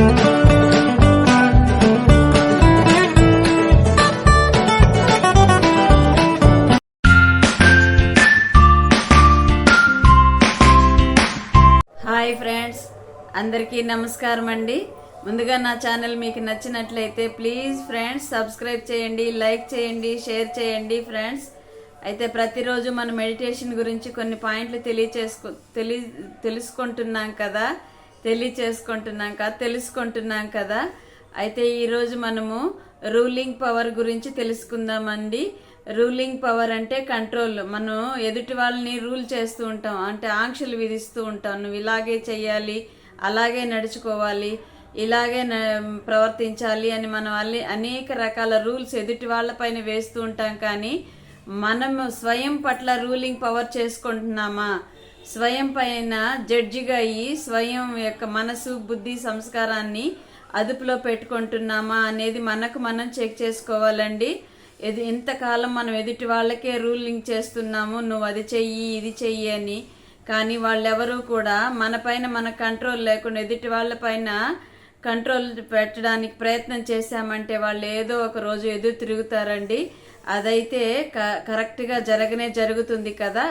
Hi friends అందరికీ నమస్కారం అండి. ముందుగా నా ఛానల్ మీకు నచ్చినట్లయితే ప్లీజ్ ఫ్రెండ్స్ సబ్స్క్రైబ్ చేయండి లైక్ చేయండి షేర్ చేయండి ఫ్రెండ్స్. అయితే ప్రతిరోజు మన మెడిటేషన్ గురించి కొన్ని పాయింట్లు తెలియచేసుకు తెలి తెలుసుకుంటున్నాం కదా. తెలియచేసుకుంటున్నాం కదా తెలుసుకుంటున్నాం కదా? అయితే ఈరోజు మనము రూలింగ్ పవర్ గురించి తెలుసుకుందామండి. రూలింగ్ పవర్ అంటే కంట్రోల్. మనం ఎదుటి వాళ్ళని రూల్ చేస్తూ ఉంటాం. అంటే ఆంక్షలు విధిస్తూ ఉంటాం. నువ్వు ఇలాగే చెయ్యాలి అలాగే నడుచుకోవాలి ఇలాగే న- ప్రవర్తించాలి అని మనం అల్లి అనేక రకాల రూల్స్ ఎదుటి వాళ్ళపైన వేస్తూ ఉంటాం కానీ మనం స్వయం పట్ల రూలింగ్ పవర్ చేసుకుంటున్నామా? స్వయం పైన జడ్జిగా అయ్యి స్వయం యొక్క మనసు బుద్ధి సంస్కారాన్ని అదుపులో పెట్టుకుంటున్నామా అనేది మనకు మనం చెక్ చేసుకోవాలండి. ఇది ఇంతకాలం మనం ఎదుటి వాళ్ళకే రూలింగ్ చేస్తున్నాము నువ్వు అది చెయ్యి ఇది చెయ్యి అని. కానీ వాళ్ళెవరూ కూడా మన పైన మన కంట్రోల్ లేకుండా ఎదుటి వాళ్ళ పైన కంట్రోల్ పెట్టడానికి ప్రయత్నం చేశామంటే వాళ్ళు ఏదో ఒక రోజు ఎదురు తిరుగుతారండి. అదైతే క కరెక్ట్గా జరగనే జరుగుతుంది కదా.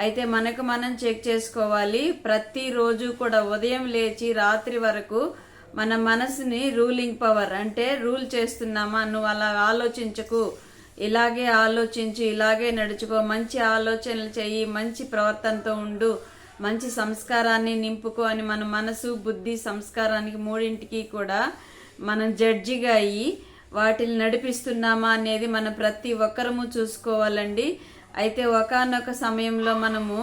అయితే మనకు మనం చెక్ చేసుకోవాలి. ప్రతిరోజు కూడా ఉదయం లేచి రాత్రి వరకు మన మనసుని రూలింగ్ పవర్ అంటే రూల్ చేస్తున్నామా? నువ్వు అలా ఆలోచించకు. ఇలాగే ఆలోచించి ఇలాగే నడుచుకో. మంచి ఆలోచనలు చెయ్యి. మంచి ప్రవర్తనతో ఉండు. మంచి సంస్కారాన్ని నింపుకో అని మన మనసు బుద్ధి సంస్కారానికి మూడింటికి కూడా మనం జడ్జిగా అయ్యి వాటిని నడిపిస్తున్నామా అనేది మనం ప్రతి ఒక్కరము చూసుకోవాలండి. అయితే ఒకానొక సమయంలో మనము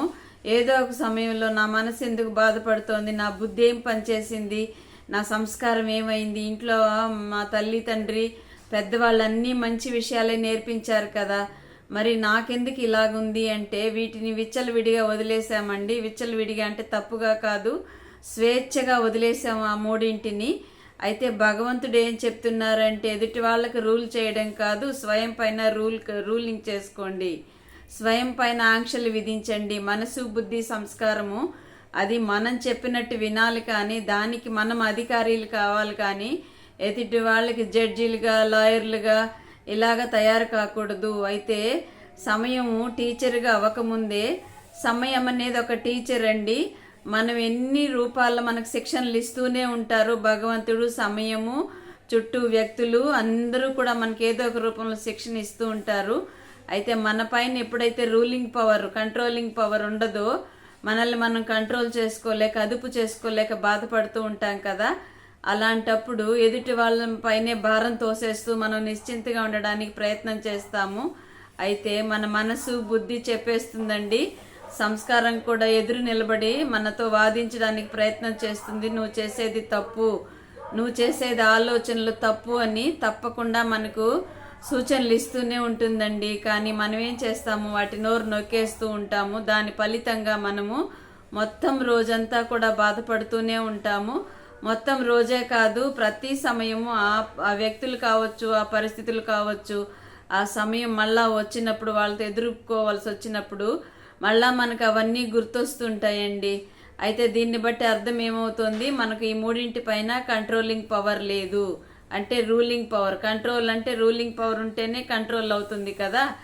ఏదో ఒక సమయంలో నా మనసు ఎందుకు బాధపడుతోంది నా బుద్ధి ఏం పనిచేసింది నా సంస్కారం ఏమైంది ఇంట్లో మా తల్లి తండ్రి పెద్దవాళ్ళన్నీ మంచి విషయాలే నేర్పించారు కదా. మరి నాకెందుకు ఇలాగుంది అంటే వీటిని విచ్చలవిడిగా వదిలేసామండి విచ్చలవిడిగా అంటే తప్పుగా కాదు స్వేచ్ఛగా వదిలేసాము ఆ మూడింటిని. అయితే భగవంతుడు ఏం చెప్తున్నారంటే ఎదుటి వాళ్ళకి రూల్ చేయడం కాదు స్వయం పైన రూల్ రూలింగ్ చేసుకోండి. స్వయం పైన ఆంక్షలు విధించండి. మనసు బుద్ధి సంస్కారము అది మనం చెప్పినట్టు వినాలి కానీ దానికి మనం అధికారులు కావాలి కానీ ఎదుటి వాళ్ళకి జడ్జీలుగా లాయర్లుగా ఇలాగ తయారు కాకూడదు. అయితే సమయము టీచర్గా అవ్వకముందే సమయం అనేది ఒక టీచర్ అండి. మనం ఎన్ని రూపాల్లో మనకు శిక్షణలు ఇస్తూనే ఉంటారు. భగవంతుడు సమయము చుట్టూ వ్యక్తులు అందరూ కూడా మనకి ఏదో ఒక రూపంలో శిక్షణ ఇస్తూ ఉంటారు. అయితే మన పైన ఎప్పుడైతే రూలింగ్ పవర్ కంట్రోలింగ్ పవర్ ఉండదో మనల్ని మనం కంట్రోల్ చేసుకోలేక అదుపు చేసుకోలేక బాధపడుతూ ఉంటాం కదా. అలాంటప్పుడు ఎదుటి వాళ్ళ పైనే భారం తోసేస్తూ మనం నిశ్చింతగా ఉండడానికి ప్రయత్నం చేస్తాము. అయితే మన మనసు బుద్ధి చెప్పేస్తుందండి. సంస్కారం కూడా ఎదురు నిలబడి మనతో వాదించడానికి ప్రయత్నం చేస్తుంది. నువ్వు చేసేది తప్పు. నువ్వు చేసేది ఆలోచనలు తప్పు అని తప్పకుండా మనకు సూచనలు ఇస్తూనే ఉంటుందండి. కానీ మనం ఏం చేస్తాము? వాటి నోరు నొక్కేస్తూ ఉంటాము. దాని ఫలితంగా మనము మొత్తం రోజంతా కూడా బాధపడుతూనే ఉంటాము. మొత్తం రోజే కాదు ప్రతి సమయము ఆ వ్యక్తులు కావచ్చు ఆ పరిస్థితులు కావచ్చు ఆ సమయం మళ్ళా వచ్చినప్పుడు వాళ్ళతో ఎదుర్కోవాల్సి వచ్చినప్పుడు మళ్ళా మనకు అవన్నీ గుర్తొస్తుంటాయండి. అయితే దీన్ని బట్టి అర్థం ఏమవుతుంది? మనకు ఈ మూడింటి పైన కంట్రోలింగ్ పవర్ లేదు. అంటే రూలింగ్ పవర్ కంట్రోల్ అంటే రూలింగ్ పవర్ ఉంటేనే కంట్రోల్ అవుతుంది కదా.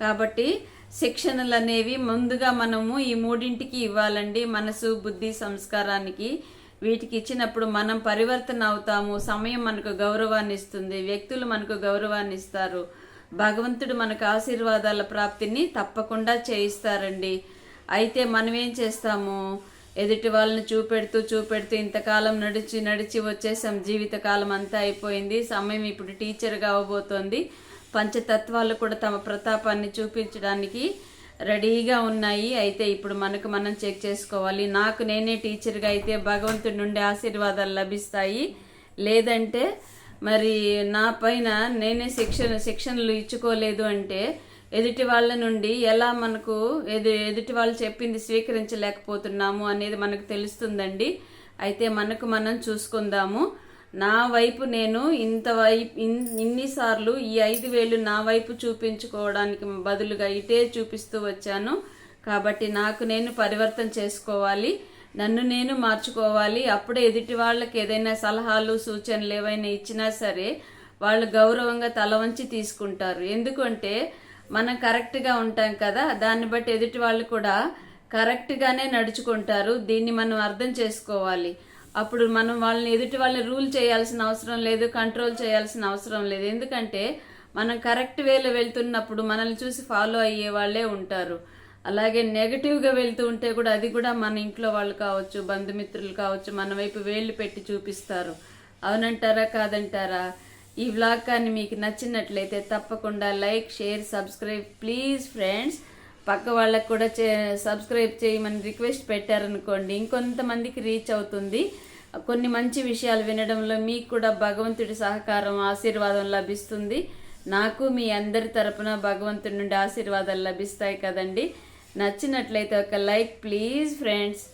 కాబట్టి శిక్షణలు అనేవి ముందుగా మనము ఈ మూడింటికి ఇవ్వాలండి. మనసు బుద్ధి సంస్కారానికి. వీటికి ఇచ్చినప్పుడు మనం పరివర్తన అవుతాము. సమయం మనకు గౌరవాన్ని ఇస్తుంది. వ్యక్తులు మనకు గౌరవాన్ని ఇస్తారు. భగవంతుడు మనకు ఆశీర్వాదాల ప్రాప్తిని తప్పకుండా చేయిస్తారండి. అయితే మనం ఏం చేస్తాము? ఎదుటి వాళ్ళని చూపెడుతూ చూపెడుతూ ఇంతకాలం నడిచి నడిచి వచ్చేసాం. జీవితకాలం అంతా అయిపోయింది. సమయం ఇప్పుడు టీచర్గా అవ్వబోతోంది పంచతత్వాలు కూడా తమ ప్రతాపాన్ని చూపించడానికి రెడీగా ఉన్నాయి. అయితే ఇప్పుడు మనకు మనం చెక్ చేసుకోవాలి. నాకు నేనే టీచర్గా అయితే భగవంతుడి నుండి ఆశీర్వాదాలు లభిస్తాయి. లేదంటే మరి నా పైన నేనే శిక్షణ శిక్షణలు ఇచ్చుకోలేదు అంటే ఎదుటి వాళ్ళ నుండి ఎలా మనకు ఎదు ఎదుటి వాళ్ళు చెప్పింది స్వీకరించలేకపోతున్నాము అనేది మనకు తెలుస్తుందండి. అయితే మనకు మనం చూసుకుందాము. నా వైపు నేను ఇంత వైపు ఇన్- ఇన్నిసార్లు ఈ ఐదు వేలు నా వైపు చూపించుకోవడానికి బదులుగా ఇటే చూపిస్తూ వచ్చాను. కాబట్టి నాకు నేను పరివర్తన చేసుకోవాలి. నన్ను నేను మార్చుకోవాలి. అప్పుడే ఎదుటి వాళ్ళకి ఏదైనా సలహాలు సూచనలు ఏవైనా ఇచ్చినా సరే వాళ్ళు గౌరవంగా తల వంచి తీసుకుంటారు. ఎందుకంటే మనం కరెక్ట్గా ఉంటాం కదా దాన్ని బట్టి ఎదుటి వాళ్ళు కూడా కరెక్ట్గానే నడుచుకుంటారు. దీన్ని మనం అర్థం చేసుకోవాలి. అప్పుడు మనం వాళ్ళని ఎదుటి వాళ్ళని రూల్ చేయాల్సిన అవసరం లేదు కంట్రోల్ చేయాల్సిన అవసరం లేదు. ఎందుకంటే మనం కరెక్ట్ వేలో వెళ్తున్నప్పుడు మనల్ని చూసి ఫాలో అయ్యే వాళ్ళే ఉంటారు. అలాగే నెగటివ్గా వెళ్తూ ఉంటే కూడా అది కూడా మన ఇంట్లో వాళ్ళు కావచ్చు బంధుమిత్రులు కావచ్చు మన వైపు వేళ్ళు పెట్టి చూపిస్తారు. అవునంటారా కాదంటారా? ఈ వ్లాగ్ కానీ మీకు నచ్చినట్లయితే తప్పకుండా like share subscribe. Please friends పక్క వాళ్ళకు కూడా చే సబ్స్క్రైబ్ చేయమని రిక్వెస్ట్ పెట్టారనుకోండి ఇంకొంతమందికి రీచ్ అవుతుంది. కొన్ని మంచి విషయాలు వినడంలో మీకు కూడా భగవంతుడి సహకారం ఆశీర్వాదం లభిస్తుంది. నాకు మీ అందరి తరపున భగవంతుడి నుండి ఆశీర్వాదాలు లభిస్తాయి కదండి. నచ్చినట్లయితే ఒక లైక్ ప్లీజ్ ఫ్రెండ్స్.